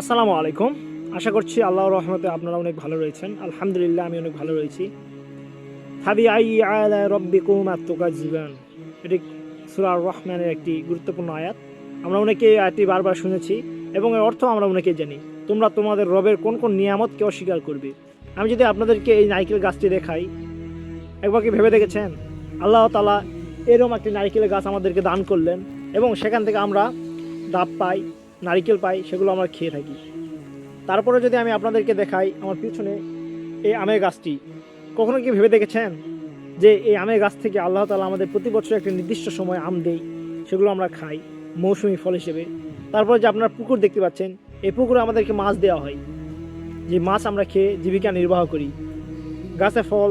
আসসালামু আলাইকুম। আশা করছি আল্লাহর রহমতে আপনারা অনেক ভালো রয়েছেন। আলহামদুলিল্লাহ, আমি অনেক ভালো রয়েছি। হাবি আই আলা রব্বিকুম আত্মকাজিবান এটি সুরার রহমানের একটি গুরুত্বপূর্ণ আয়াত। আমরা অনেকে এই আয়াতটি বারবার শুনেছি এবং এর অর্থ আমরা অনেকেই জানি। তোমরা তোমাদের রবের কোন কোন নিয়ামতকে অস্বীকার করবে। আমি যদি আপনাদেরকে এই নারিকেল গাছটি দেখাই, একবার কি ভেবে দেখেছেন? আল্লাহ তালা এরকম একটি নারিকেলের গাছ আমাদেরকে দান করলেন এবং সেখান থেকে আমরা ডাব পাই। নারিকেল পাই, সেগুলো আমরা খেয়ে থাকি। তারপরে যদি আমি আপনাদেরকে দেখাই আমার পিছনে এই আমের গাছটি, কখনো কি ভেবে দেখেছেন যে এই আমের গাছ থেকে আল্লাহ তালা আমাদের প্রতি বছর একটি নির্দিষ্ট সময় আম দেই সেগুলো আমরা খাই, মৌসুমি ফল হিসেবে। তারপরে যে আপনার পুকুর দেখতে পাচ্ছেন, এই পুকুরে আমাদেরকে মাছ দেওয়া হয়। যে মাছ আমরা খেয়ে জীবিকা নির্বাহ করি। গাছে ফল,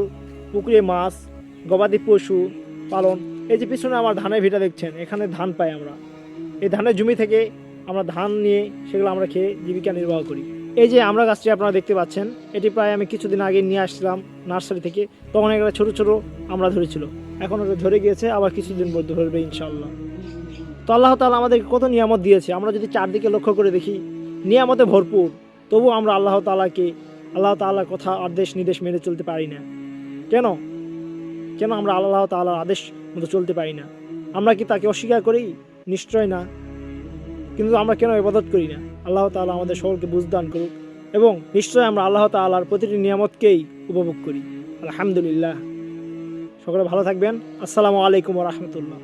পুকুরে মাছ, গবাদি পশু পালন, এই যে পিছনে আমার ধানের ভিটা দেখছেন, এখানে ধান পাই আমরা। এই ধানের জমি থেকে আমরা ধান নিয়ে সেগুলো আমরা খেয়ে জীবিকা নির্বাহ করি। এই যে আমরা গাছটি আপনারা দেখতে পাচ্ছেন, এটি প্রায় আমি কিছুদিন আগে নিয়ে আসছিলাম নার্সারি থেকে। তখন এগুলো ছোটো ছোটো আমরা ধরেছিল। এখন ওটা ধরে গিয়েছে, আবার কিছুদিন পর ধরবে ইনশাল্লাহ তো আল্লাহ তালা আমাদের কত নিয়ামত দিয়েছে। আমরা যদি চারদিকে লক্ষ্য করে দেখি, নিয়ামতে ভরপুর। তবু আমরা আল্লাহ তালাকে আল্লাহ তাআলার কথা আদেশ নির্দেশ মেনে চলতে পারি না। কেন? কেন আমরা আল্লাহ তাআলার আদেশ মতো চলতে পারি না? আমরা কি তাকে অস্বীকার করি? নিশ্চয় না। কিন্তু আমরা কেন ইবাদত করি না? আল্লাহ তালা আমাদের সকলকে বুঝদান করুক এবং নিশ্চয়ই আমরা আল্লাহ তালার প্রতিটি নিয়ামতকেই উপভোগ করি। আলহামদুলিল্লাহ। সকলে ভালো থাকবেন। আসসালামু আলাইকুম রহমতুল্লাহ।